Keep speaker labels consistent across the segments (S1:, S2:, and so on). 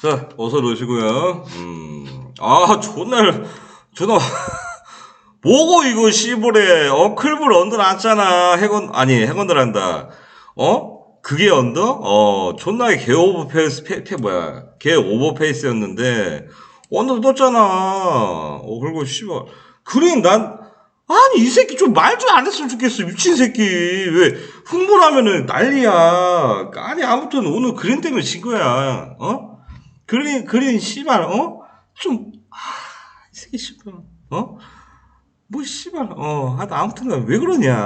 S1: 자, 어서 오시고요. 음, 아, 존나, 존나, 뭐고 이거 씨부레, 어, 클불 언더 났잖아. 해건, 아니, 해건들 한다. 어? 그게 언더? 어, 존나게 개 오버페이스, 페, 페, 뭐야. 개 오버페이스였는데, 언더 떴잖아. 어, 그리고 씨발, 그린 난, 아니, 이 새끼 좀 말 좀 안 했으면 좋겠어. 미친 새끼. 왜, 흥분 하면은 난리야. 아니, 아무튼 오늘 그린 때문에 진 거야. 어? 그린, 그린, 씨발, 어? 좀, 아, 이 새끼, 씨발, 어? 뭐, 씨발, 어, 하여튼 아무튼 왜 그러냐,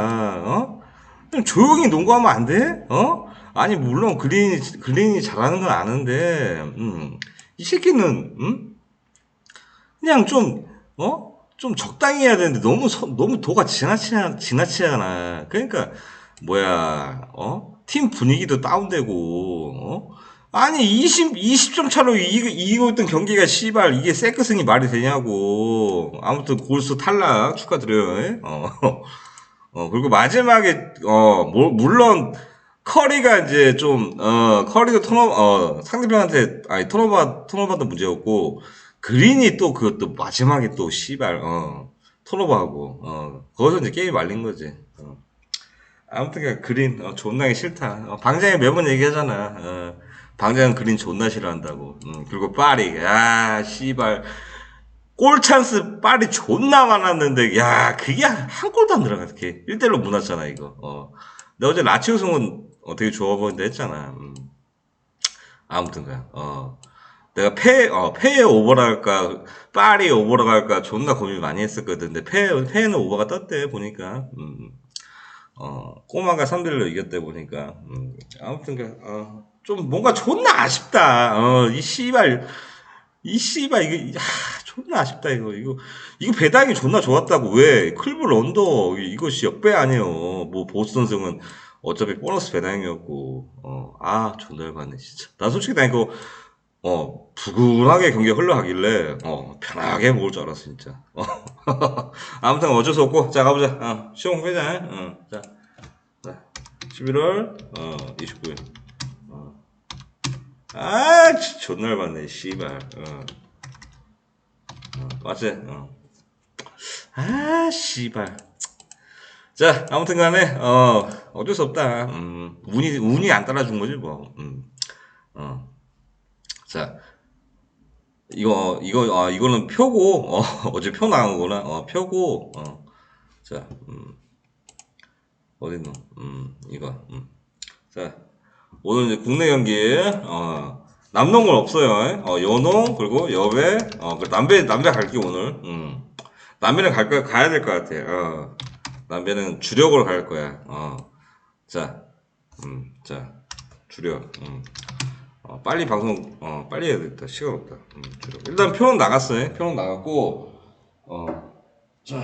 S1: 어? 그냥 조용히 농구하면 안 돼? 어? 아니, 물론 그린이, 그린이 잘하는 건 아는데, 음, 이 새끼는, 음? 그냥 좀, 어? 좀 적당히 해야 되는데 너무, 서- 너무 도가 지나치냐, 지나치잖아. 그러니까, 뭐야, 어? 팀 분위기도 다운되고, 어? 아니 20 20점 차로 이기고, 이기고 있던 경기가 씨발 이게 세크승이 말이 되냐고. 아무튼 골수 탈락 축하드려요. 예? 어. 어 그리고 마지막에 어 뭐, 물론 커리가 이제 좀 어 커리도 턴오 어 상대편한테 아니 턴오버 턴오버도 문제였고 그린이 또 그것도 마지막에 또 씨발 어 턴오버하고 어 거기서 이제 게임이 말린 거지. 어. 아무튼 그냥 그린 어, 존나게 싫다. 어, 방장이 매번 얘기하잖아. 어, 방장은 그린 존나 싫어한다고. 음, 그리고 파리, 야 씨발 골 찬스 파리 존나 많았는데, 야 그게 한, 한 골도 안 들어가. 이렇게 1대1로 무났잖아 이거. 어. 내가 어제 라치오 승은 어, 되게 좋아 보인다 했잖아. 음. 아무튼 그냥 어. 내가 패, 어, 패에 오버를 할까, 파리에 오버를 할까, 존나 고민 많이 했었거든. 근데 패, 패에는 오버가 떴대, 보니까. 음. 어, 꼬마가 3대1로 이겼대 보니까. 음, 아무튼, 그, 어, 좀 뭔가 존나 아쉽다. 어, 이 씨발, 이 씨발, 이거, 아, 존나 아쉽다, 이거. 이거, 이거 배당이 존나 좋았다고. 왜? 클블 언더, 이것이 역배 아니에요. 뭐, 보스턴 승은 어차피 보너스 배당이었고, 어, 아, 존나 열받네, 진짜. 나 솔직히 나 이거, 어, 부근하게 경기가 흘러가길래, 어, 편하게 먹을 줄 알았어, 진짜. 어. 아무튼 어쩔 수 없고, 자, 가보자. 어, 시험 회장, 어, 자. 자, 11월, 어, 29일. 어. 아, 씨, 존나 열받네, 씨발. 어. 어, 맞지? 어. 아, 씨발. 자, 아무튼 간에, 어, 어쩔 수 없다. 음, 운이, 운이 안 따라준 거지, 뭐. 음, 어. 자, 이거, 이거, 아, 이거는 표고, 어, 어제 표 나온 거구나. 어, 표고, 어. 자, 음. 어딨노? 음, 이거, 음. 자, 오늘 이제 국내 경기, 어, 남농은 없어요. 어, 여농, 그리고 여배, 어, 그 남배, 남배 갈게, 오늘. 음. 남배는 갈 거야, 가야 될 것 같아. 어. 남배는 주력으로 갈 거야. 어. 자, 음, 자, 주력, 음. 어, 빨리 방송, 어, 빨리 해야 되겠다. 시간 없다. 음, 주력. 일단 표는 나갔어요. 표는 나갔고, 어, 자,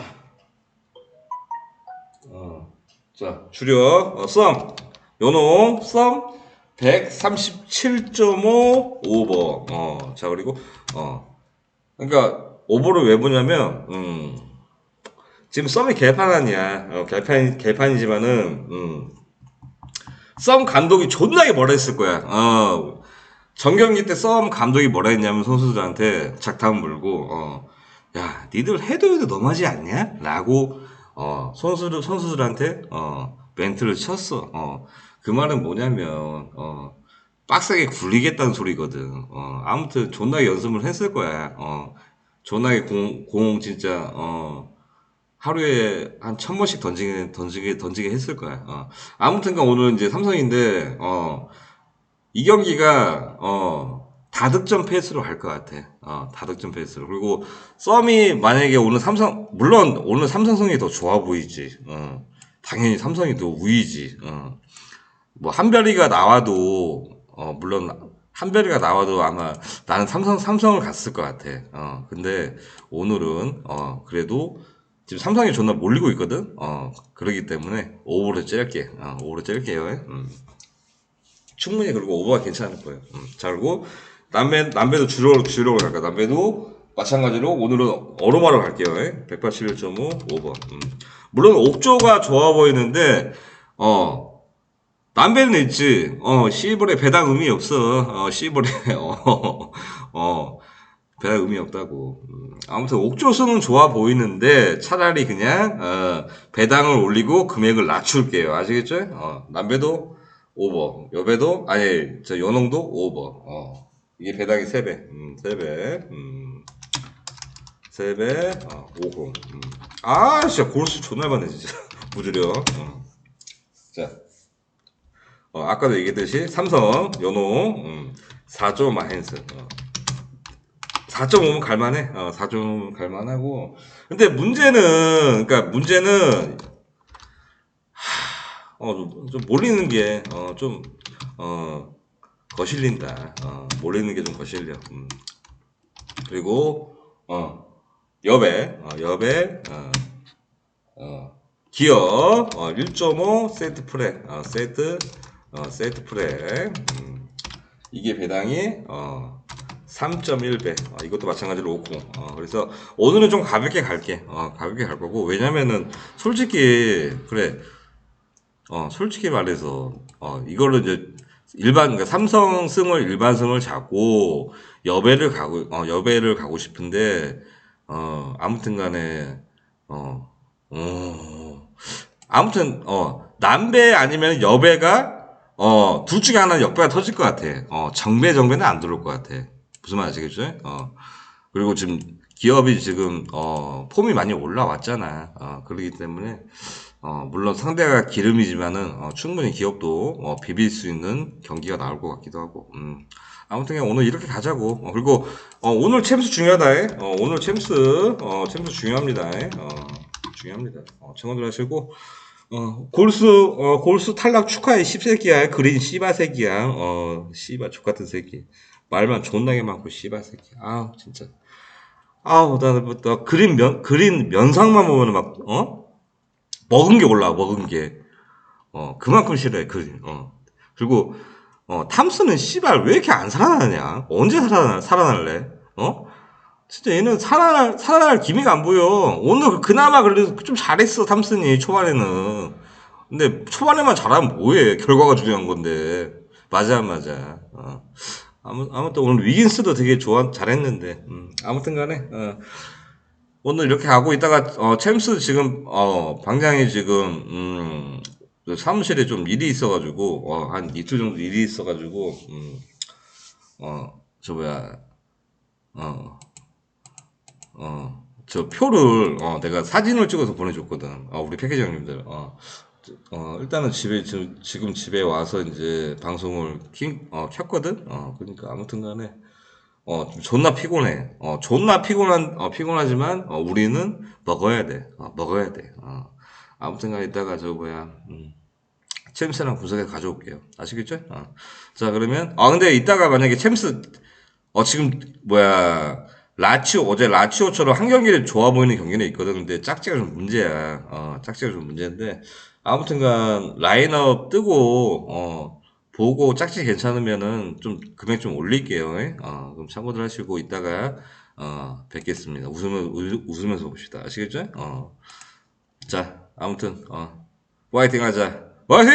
S1: 어, 자, 주력, 어, 썸, 요놈, 썸, 137.5 오버. 어, 자, 그리고, 어, 그러니까, 오버를 왜 보냐면, 음, 지금 썸이 개판 아니야. 어, 개판, 개판이지만은, 음, 썸 감독이 존나게 뭐라 했을 거야. 어, 정경기 때 썸 감독이 뭐라 했냐면 선수들한테 작담 물고, 어, 야, 니들 해도 해도 너무하지 않냐? 라고, 어, 선수들, 선수들한테, 어, 멘트를 쳤어. 어, 그 말은 뭐냐면, 어, 빡세게 굴리겠다는 소리거든. 어, 아무튼 존나게 연습을 했을 거야. 어, 존나게 공, 공 진짜, 어, 하루에 한 천 번씩 던지게, 던지게, 던지게 했을 거야. 어. 아무튼간 오늘 이제 삼성인데, 어, 이 경기가, 어, 다득점 페이스로 갈 것 같아. 어, 다득점 페이스로. 그리고, 썸이 만약에 오늘 삼성, 물론 오늘 삼성성이 더 좋아 보이지. 어, 당연히 삼성이 더 우위지. 어. 뭐, 한별이가 나와도, 어, 물론, 한별이가 나와도 아마 나는 삼성, 삼성을 갔을 것 같아. 어, 근데 오늘은, 어, 그래도 지금 삼성이 존나 몰리고 있거든? 어, 그러기 때문에 오버를 짤게. 어, 오버를 짤게요. 음. 충분히 그리고 오버가 괜찮을 거예요. 음. 자, 그리고 남배, 남배도 주로, 주력을 갈까? 남배도 마찬가지로 오늘은 어로마로 갈게요. 181.5 오버. 음. 물론 옥조가 좋아 보이는데, 어, 남배는 있지. 어, 시볼에 배당 의미 없어. 어, 시볼에, 어, 어, 배당 의미 없다고. 음, 아무튼 옥조수는 좋아 보이는데 차라리 그냥, 어, 배당을 올리고 금액을 낮출게요. 아시겠죠? 어, 남배도 오버. 여배도, 아니, 저 연홍도 오버. 어, 이게 배당이 3배. 음, 3배. 음, 3배, 어, 50. 음. 아, 진짜 골수 존나 많네, 진짜. 무주력. 어. 자. 어, 아까도 얘기했듯이 삼성, 연호, 음, 4조 마헨스. 어. 4.5면 갈만해. 어, 4.5면 갈만하고. 근데 문제는, 그러니까 문제는, 하, 어, 좀, 좀 몰리는 게, 어, 좀, 어, 거실린다. 어, 몰리는 게 좀 거실려. 음. 그리고, 어, 여배, 어, 여배, 어, 어, 기어, 어, 1.5 세트 프레, 어, 세트, 어, 세트 프레. 음, 이게 배당이, 어, 3.1배. 어, 이것도 마찬가지로 50. 어, 그래서 오늘은 좀 가볍게 갈게. 어, 가볍게 갈 거고. 왜냐면은, 솔직히, 그래. 어, 솔직히 말해서, 어, 이걸로 이제, 일반, 그러니까 삼성승을 일반승을 잡고, 여배를 가고, 어, 여배를 가고 싶은데, 어, 아무튼 간에, 어, 어, 아무튼, 어, 남배 아니면 여배가, 어, 둘 중에 하나는 역배가 터질 것 같아. 어, 정배, 정배는 안 들어올 것 같아. 무슨 말 아시겠죠? 어, 그리고 지금 기업이 지금, 어, 폼이 많이 올라왔잖아. 어, 그러기 때문에, 어, 물론 상대가 기름이지만은, 어, 충분히 기업도, 어, 비빌 수 있는 경기가 나올 것 같기도 하고, 음. 아무튼 그냥 오늘 이렇게 가자고. 어, 그리고, 어, 오늘 챔스 중요하다. 에. 어, 오늘 챔스, 어, 챔스 중요합니다. 에. 어, 중요합니다. 어, 청원들 하시고, 어, 골수, 어, 골수 탈락 축하해, 씹새끼야. 그린 씨바 새끼야. 어, 씨바 족 같은 새끼. 말만 존나게 많고, 씨바 새끼. 아우, 진짜. 아우, 나, 나, 나 그린 면, 그린 면상만 보면 막, 어? 먹은 게 올라와, 먹은 게. 어, 그만큼 싫어해, 그린. 어. 그리고, 어, 탐스는 씨발 왜 이렇게 안 살아나냐? 언제 살아나, 살아날래? 어? 진짜 얘는 살아날, 살아날 기미가 안 보여. 오늘 그나마 그래도 좀 잘했어, 탐슨이, 초반에는. 근데 초반에만 잘하면 뭐해. 결과가 중요한 건데. 맞아, 맞아. 어. 아무, 아무튼 오늘 위긴스도 되게 좋아, 잘했는데. 음, 아무튼 간에, 어. 오늘 이렇게 하고 있다가, 어, 챔스 지금, 어, 방장이 지금, 음, 그 사무실에 좀 일이 있어가지고, 어, 한 이틀 정도 일이 있어가지고, 음, 어, 저 뭐야, 어, 어, 저 표를, 어, 내가 사진을 찍어서 보내줬거든. 어, 우리 패키지 형님들. 어, 저- 어, 일단은 집에, 지금, 지금 집에 와서 이제 방송을 키, 어, 켰거든? 어, 그러니까 아무튼 간에, 어, 좀 존나 피곤해. 어, 존나 피곤한, 어, 피곤하지만, 어, 우리는 먹어야 돼. 어, 먹어야 돼. 어, 아무튼 간에 이따가 저 뭐야, 음, 챔스랑 분석해 가져올게요. 아시겠죠? 어. 자, 그러면, 아, 근데 이따가 만약에 챔스, 어, 지금, 뭐야, 라치오, 어제 라치오처럼 한 경기를 좋아 보이는 경기는 있거든. 근데 짝지가 좀 문제야. 어, 짝지가 좀 문제인데. 아무튼간, 라인업 뜨고, 어, 보고 짝지 괜찮으면은 좀 금액 좀 올릴게요. 예? 어, 그럼 참고들 하시고 이따가, 어, 뵙겠습니다. 웃으면, 웃- 웃으면서 봅시다. 아시겠죠? 어. 자, 아무튼, 어, 화이팅 하자. 화이팅!